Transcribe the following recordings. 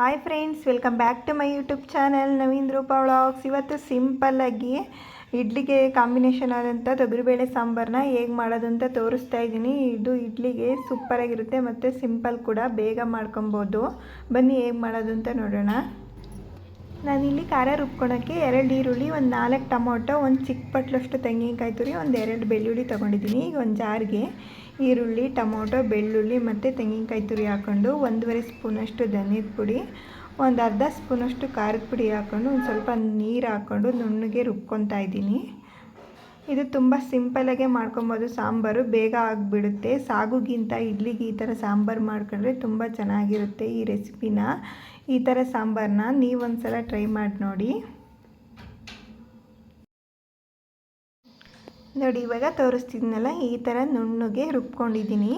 Hi friends welcome back to my YouTube channel Naveen Roopa vlogs ಇವತ್ತು ಸಿಂಪಲ್ಲಾಗಿ ಇಡ್ಲಿಗೆ combination ಆದಂಥ ತೊಗರಿಬೇಳೆ ಸಾಂಬಾರನ್ನ ಹೇಗೆ ಮಾಡೋದು ಅಂತ ತೋರಿಸ್ತಾ ಇದ್ದೀನಿ. ಇದು ಇಡ್ಲಿಗೆ ಸೂಪರಾಗಿರುತ್ತೆ ಮತ್ತು ಸಿಂಪಲ್ ಕೂಡ, ಬೇಗ ಮಾಡ್ಕೊಬೋದು. ಬನ್ನಿ ಹೇಗೆ ಮಾಡೋದು ಅಂತ ನೋಡೋಣ. ನಾನಿಲ್ಲಿ ಖಾರ ರುಬ್ಕೊಳಕ್ಕೆ ಎರಡು ಈರುಳ್ಳಿ, ಒಂದು ನಾಲ್ಕು ಟೊಮೊಟೊ, ಒಂದು ಚಿಕ್ಕ ಪಟ್ಲಷ್ಟು ತೆಂಗಿನಕಾಯಿ ತುರಿ, ಒಂದು ಎರಡು ಬೆಳ್ಳುಳ್ಳಿ ತೊಗೊಂಡಿದ್ದೀನಿ. ಈಗ ಒಂದು ಜಾರ್ಗೆ ಈರುಳ್ಳಿ, ಟೊಮೊಟೊ, ಬೆಳ್ಳುಳ್ಳಿ ಮತ್ತು ತೆಂಗಿನಕಾಯಿ ತುರಿ ಹಾಕ್ಕೊಂಡು ಒಂದೂವರೆ ಸ್ಪೂನಷ್ಟು ಧನಿಯದ ಪುಡಿ, ಒಂದು ಅರ್ಧ ಸ್ಪೂನಷ್ಟು ಖಾರದ ಪುಡಿ ಹಾಕ್ಕೊಂಡು ಒಂದು ಸ್ವಲ್ಪ ನೀರು ಹಾಕ್ಕೊಂಡು ನುಣ್ಣಗೆ ರುಬ್ಕೊತಾ ಇದ್ದೀನಿ. ಇದು ತುಂಬ ಸಿಂಪಲಾಗೆ ಮಾಡ್ಕೊಬೋದು. ಸಾಂಬಾರು ಬೇಗ ಆಗಿಬಿಡುತ್ತೆ. ಸಾಗುಗಿಂತ ಇಡ್ಲಿಗೆ ಈ ಥರ ಸಾಂಬಾರು ಮಾಡ್ಕೊಂಡ್ರೆ ತುಂಬ ಚೆನ್ನಾಗಿರುತ್ತೆ ಈ ರೆಸಿಪಿನ. ಈ ಥರ ಸಾಂಬಾರನ್ನ ನೀವೊಂದು ಸಲ ಟ್ರೈ ಮಾಡಿ ನೋಡಿ. ನೋಡಿ, ಇವಾಗ ತೋರಿಸ್ತಿದ್ನಲ್ಲ, ಈ ಥರ ನುಣ್ಣಗೆ ರುಬ್ಕೊಂಡಿದ್ದೀನಿ.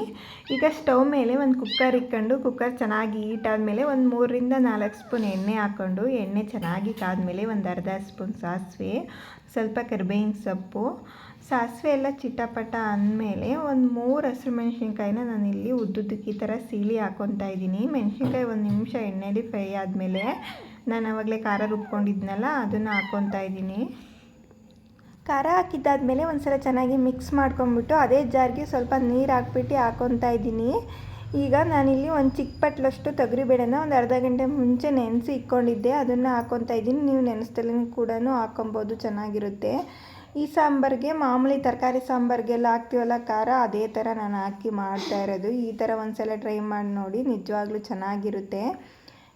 ಈಗ ಸ್ಟವ್ ಮೇಲೆ ಒಂದು ಕುಕ್ಕರ್ ಇಟ್ಕೊಂಡು ಕುಕ್ಕರ್ ಚೆನ್ನಾಗಿ ಹೀಟ್ ಆದಮೇಲೆ ಒಂದು ಮೂರರಿಂದ ನಾಲ್ಕು ಸ್ಪೂನ್ ಎಣ್ಣೆ ಹಾಕ್ಕೊಂಡು, ಎಣ್ಣೆ ಚೆನ್ನಾಗಿ ಕಾದ್ಮೇಲೆ ಒಂದು ಅರ್ಧ ಸ್ಪೂನ್ ಸಾಸಿವೆ, ಸ್ವಲ್ಪ ಕರಿಬೇವಿನ ಸೊಪ್ಪು. ಸಾಸಿವೆ ಎಲ್ಲ ಚಿಟಪಟ ಅಂದಮೇಲೆ ಒಂದು ಮೂರು ಹಸಿರು ಮೆಣಸಿನ್ಕಾಯಿನ ಇಲ್ಲಿ ಉದ್ದುದ್ದಕ್ಕೆ ಈ ಥರ ಸೀಳಿ ಹಾಕ್ಕೊತಾ ಇದ್ದೀನಿ. ಮೆಣಸಿನ್ಕಾಯಿ ಒಂದು ನಿಮಿಷ ಎಣ್ಣೆಲಿ ಫ್ರೈ ಆದಮೇಲೆ ನಾನು ಆವಾಗಲೇ ಖಾರ ರುಬ್ಕೊಂಡಿದ್ನಲ್ಲ, ಅದನ್ನು ಹಾಕ್ಕೊತಾ ಇದ್ದೀನಿ. ಖಾರ ಹಾಕಿದ್ದಾದಮೇಲೆ ಒಂದು ಸಲ ಚೆನ್ನಾಗಿ ಮಿಕ್ಸ್ ಮಾಡ್ಕೊಂಬಿಟ್ಟು ಅದೇ ಜಾರ್ಗೆ ಸ್ವಲ್ಪ ನೀರು ಹಾಕ್ಬಿಟ್ಟು ಹಾಕ್ಕೊತಾ ಇದ್ದೀನಿ. ಈಗ ನಾನಿಲ್ಲಿ ಒಂದು ಚಿಕ್ಕ ಪಟ್ಲಷ್ಟು ತೊಗರಿಬೇಳೆನ ಒಂದು ಅರ್ಧ ಗಂಟೆ ಮುಂಚೆ ನೆನೆಸಿ ಇಟ್ಕೊಂಡಿದ್ದೆ. ಅದನ್ನು ಹಾಕ್ಕೊತಾ ಇದ್ದೀನಿ. ನೀವು ನೆನೆಸ್ದಲ್ಲಿ ಕೂಡ ಹಾಕ್ಕೊಬೋದು ಚೆನ್ನಾಗಿರುತ್ತೆ. ಈ ಸಾಂಬಾರಿಗೆ ಮಾಮೂಲಿ ತರಕಾರಿ ಸಾಂಬಾರಿಗೆಲ್ಲ ಹಾಕ್ತೀವಲ್ಲ, ಖಾರ, ಅದೇ ಥರ ನಾನು ಹಾಕಿ ಮಾಡ್ತಾ ಇರೋದು. ಈ ಥರ ಒಂದು ಸಲ ಟ್ರೈ ಮಾಡಿ ನೋಡಿ, ನಿಜವಾಗ್ಲೂ ಚೆನ್ನಾಗಿರುತ್ತೆ.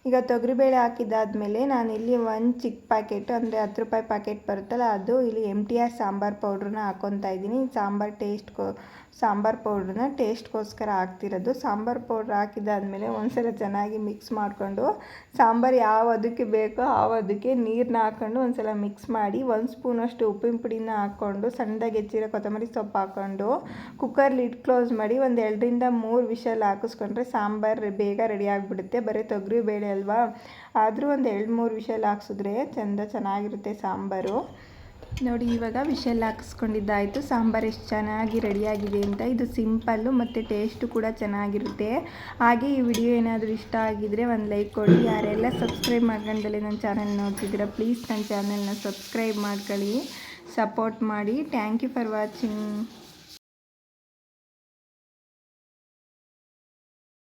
ಈಗ ತೊಗರಿಬೇಳೆ ನಾನು ಇಲ್ಲಿ ಒಂದು ಚಿಕ್ಕ ಪ್ಯಾಕೆಟ್ ಅಂದರೆ ಹತ್ತು ರೂಪಾಯಿ ಪ್ಯಾಕೆಟ್ ಬರುತ್ತಲ್ಲ ಅದು, ಇಲ್ಲಿ ಎಂ ಟಿ ಆರ್ ಸಾಂಬಾರು ಪೌಡ್ರನ್ನ ಹಾಕ್ಕೊತಾ ಇದ್ದೀನಿ. ಸಾಂಬಾರು ಟೇಸ್ಟ್ಗೋ ಸಾಂಬಾರು ಪೌಡ್ರನ್ನ ಟೇಸ್ಟ್ಗೋಸ್ಕರ ಹಾಕ್ತಿರೋದು. ಸಾಂಬಾರು ಪೌಡ್ರ್ ಹಾಕಿದ್ದಾದಮೇಲೆ ಒಂದ್ಸಲ ಚೆನ್ನಾಗಿ ಮಿಕ್ಸ್ ಮಾಡಿಕೊಂಡು, ಸಾಂಬಾರು ಯಾವ ಅದಕ್ಕೆ ಬೇಕೋ ಆ ಅದಕ್ಕೆ ನೀರನ್ನ ಹಾಕ್ಕೊಂಡು ಒಂದ್ಸಲ ಮಿಕ್ಸ್ ಮಾಡಿ, ಒಂದು ಸ್ಪೂನಷ್ಟು ಉಪ್ಪಿನ ಪುಡಿನ ಹಾಕ್ಕೊಂಡು, ಸಣ್ಣದಾಗಿ ಹೆಚ್ಚಿರೋ ಕೊತ್ತಂಬರಿ ಸೊಪ್ಪು ಹಾಕ್ಕೊಂಡು ಕುಕ್ಕರ್ ಲಿಡ್ ಕ್ಲೋಸ್ ಮಾಡಿ ಒಂದು ಎರಡರಿಂದ ಮೂರು ವಿಷಲ್ ಹಾಕಿಸ್ಕೊಂಡ್ರೆ ಸಾಂಬಾರು ಬೇಗ ರೆಡಿ ಆಗಿಬಿಡುತ್ತೆ. ಬರೀ ತೊಗರಿ ಬೇಳೆ ಅಲ್ವಾ? ಆದರೂ ಒಂದು ಎರಡು ಮೂರು ವಿಷಲ್ ಹಾಕ್ಸಿದ್ರೆ ಚೆಂದ ಚೆನ್ನಾಗಿರುತ್ತೆ ಸಾಂಬಾರು. ನೋಡಿ, ಇವಾಗ ವಿಷಲ್ ಹಾಕಿಸ್ಕೊಂಡಿದ್ದಾಯಿತು. ಸಾಂಬಾರು ಎಷ್ಟು ಚೆನ್ನಾಗಿ ರೆಡಿಯಾಗಿದೆ ಅಂತ. ಇದು ಸಿಂಪಲ್ಲು ಮತ್ತು ಟೇಸ್ಟು ಕೂಡ ಚೆನ್ನಾಗಿರುತ್ತೆ. ಹಾಗೆ ಈ ವಿಡಿಯೋ ಏನಾದರೂ ಇಷ್ಟ ಆಗಿದರೆ ಒಂದು ಲೈಕ್ ಕೊಡಿ. ಯಾರೆಲ್ಲ ಸಬ್ಸ್ಕ್ರೈಬ್ ಮಾಡ್ಕೊಂಡಲ್ಲಿ ನನ್ನ ಚಾನಲ್ ನೋಡ್ತಿದ್ದೀರಾ, ಪ್ಲೀಸ್ ನನ್ನ ಚಾನಲ್ನ ಸಬ್ಸ್ಕ್ರೈಬ್ ಮಾಡ್ಕೊಳ್ಳಿ, ಸಪೋರ್ಟ್ ಮಾಡಿ. Thank you for watching.